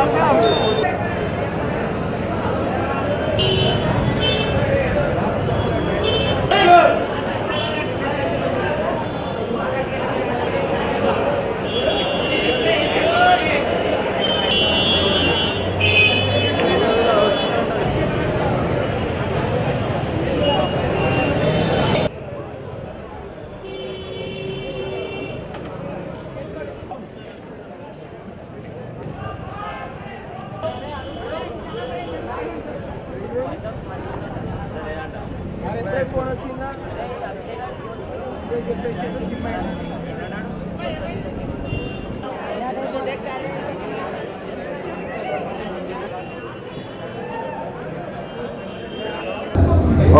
Não, não.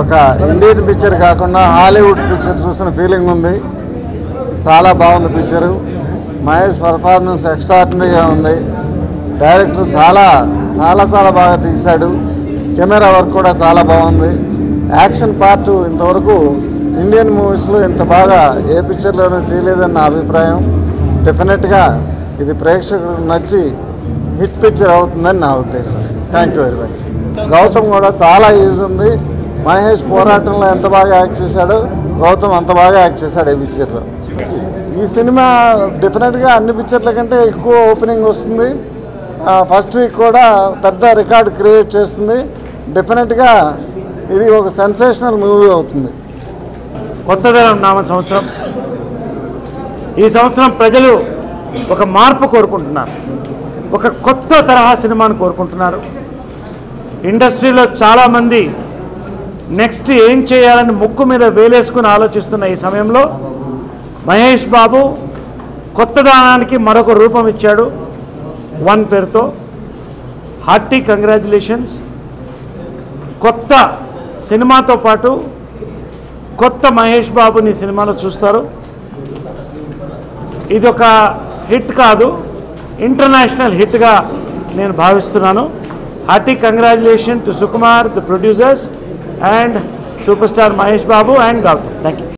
ఒక Indian picture కాకుండా Hollywood picture చూసిన ఫీలింగ్ ఉంది. చాలా బాగుంది పిక్చరు మహేష్ పర్ఫార్మెన్స్ ఎక్స్ట్రాడినరీగా ఉంది. డైరెక్టర్ చాలా చాలా చాలా బాగా తీశాడు. కెమెరా వర్క్ కూడా చాలా బాగుంది. యాక్షన్ పార్ట్ ఇంతవరకు ఇండియన్ మూవీస్లో ఇంత బాగా ఏ పిక్చర్లోనూ తీయలేదని నా అభిప్రాయం. డెఫినెట్గా ఇది ప్రేక్షకులకు నచ్చి హిట్ పిక్చర్ అవుతుందని నా ఉద్దేశం. Thank you very much Gautam కూడా చాలా యూజ్ ఉంది. మహేష్ పోరాటంలో ఎంత బాగా యాక్ట్ చేశాడో గౌతమ్ అంత బాగా యాక్ట్ చేశాడు ఈ పిక్చర్లో. ఈ సినిమా డెఫినెట్గా అన్ని పిక్చర్ల కంటే ఎక్కువ ఓపెనింగ్ వస్తుంది. ఫస్ట్ వీక్ కూడా పెద్ద రికార్డ్ క్రియేట్ చేస్తుంది. డెఫినెట్గా ఇది ఒక సెన్సేషనల్ మూవీ అవుతుంది. కొత్తదనం నామ సంవత్సరం. ఈ సంవత్సరం ప్రజలు ఒక మార్పు కోరుకుంటున్నారు. ఒక కొత్త తరహా సినిమాను కోరుకుంటున్నారు. ఇండస్ట్రీలో చాలామంది నెక్స్ట్ ఏం చేయాలని ముక్కు మీద వేలేసుకుని ఆలోచిస్తున్న ఈ సమయంలో మహేష్ బాబు కొత్తదనానికి మరొక రూపం ఇచ్చాడు. వన్ పేరుతో. Hearty congratulations. కొత్త సినిమాతో పాటు కొత్త మహేష్ బాబుని సినిమాలో చూస్తారు. ఇది ఒక హిట్ కాదు ఇంటర్నేషనల్ హిట్గా నేను భావిస్తున్నాను. Hearty congratulation to Sukumar the producers and super star Mahesh Babu and Gautam. Thank you